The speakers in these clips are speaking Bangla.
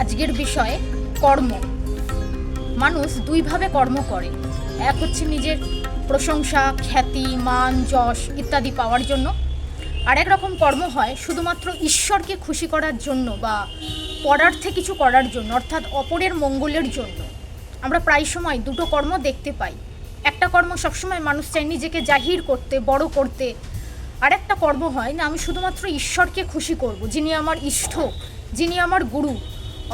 আজকের বিষয়ে কর্ম। মানুষ দুইভাবে কর্ম করে। এক হচ্ছে নিজের প্রশংসা, খ্যাতি, মান, যশ ইত্যাদি পাওয়ার জন্য। আরেক রকম কর্ম হয় শুধুমাত্র ঈশ্বরকে খুশি করার জন্য বা পরার্থে কিছু করার জন্য, অর্থাৎ অপরের মঙ্গলের জন্য। আমরা প্রায় সময় দুটো কর্ম দেখতে পাই। একটা কর্ম সবসময় মানুষ চায় নিজেকে জাহির করতে, বড় করতে। আর একটা কর্ম হয়, না, আমি শুধুমাত্র ঈশ্বরকে খুশি করব, যিনি আমার ইষ্ট যিনি আমার গুরু।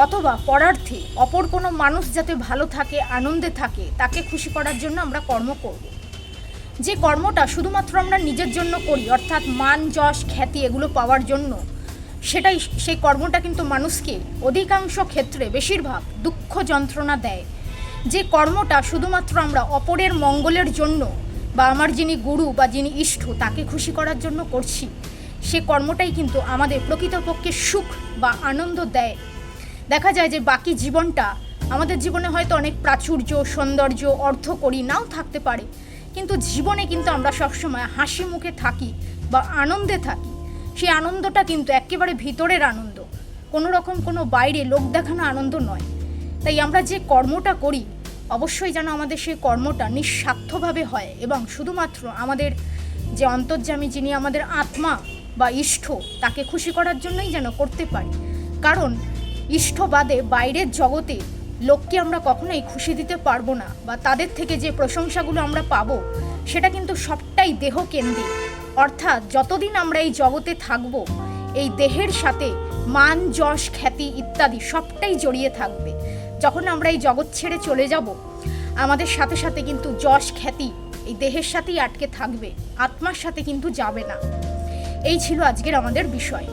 অথবা পরার্থে অপর কোনো মানুষ যাতে ভালো থাকে, আনন্দে থাকে, তাকে খুশি করার জন্য আমরা কর্ম করব। যে কর্মটা শুধুমাত্র আমরা নিজের জন্য করি, অর্থাৎ মান, যশ, খ্যাতি এগুলো পাওয়ার জন্য, সেটাই সেই কর্মটা কিন্তু মানুষকে অধিকাংশ ক্ষেত্রে বেশিরভাগ দুঃখ যন্ত্রণা দেয়। যে কর্মটা শুধুমাত্র আমরা অপরের মঙ্গলের জন্য বা আমার যিনি গুরু বা যিনি ইষ্ট, তাকে খুশি করার জন্য করছি, সে কর্মটাই কিন্তু আমাদের প্রকৃতপক্ষে সুখ বা আনন্দ দেয়। দেখা যায় যে বাকি জীবনটা আমাদের জীবনে হয়তো অনেক প্রাচুর্য, সৌন্দর্য অর্থ করি নাও থাকতে পারে। কিন্তু জীবনে কিন্তু আমরা সবসময় হাসি মুখে থাকি বা আনন্দে থাকি। সেই আনন্দটা কিন্তু একেবারে ভিতরের আনন্দ। কোনো রকম কোনো বাইরে লোক দেখানো আনন্দ নয়। তাই আমরা যে কর্মটা করি, অবশ্যই যেন আমাদের সেই কর্মটা নিঃস্বার্থভাবে হয় এবং শুধুমাত্র আমাদের যে অন্তর্যামী যিনি আমাদের আত্মা বা ইষ্ট তাকে খুশি করার জন্যই যেন করতে পারি। কারণ ইষ্টবাদে বাইরের জগতে লোককে আমরা কখনোই খুশি দিতে পারব না বা তাদের থেকে যে প্রশংসাগুলো আমরা পাবো, সেটা কিন্তু সবটাই দেহ কেন্দ্রিক অর্থাৎ যতদিন আমরা এই জগতে থাকব, এই দেহের সাথে মান, যশ, খ্যাতি ইত্যাদি সবটাই জড়িয়ে থাকবে। যখন আমরা এই জগৎ ছেড়ে চলে যাব, আমাদের সাথে সাথে কিন্তু যশ, খ্যাতি এই দেহের সাথেই আটকে থাকবে, আত্মার সাথে কিন্তু যাবে না। এই ছিল আজকের আমাদের বিষয়।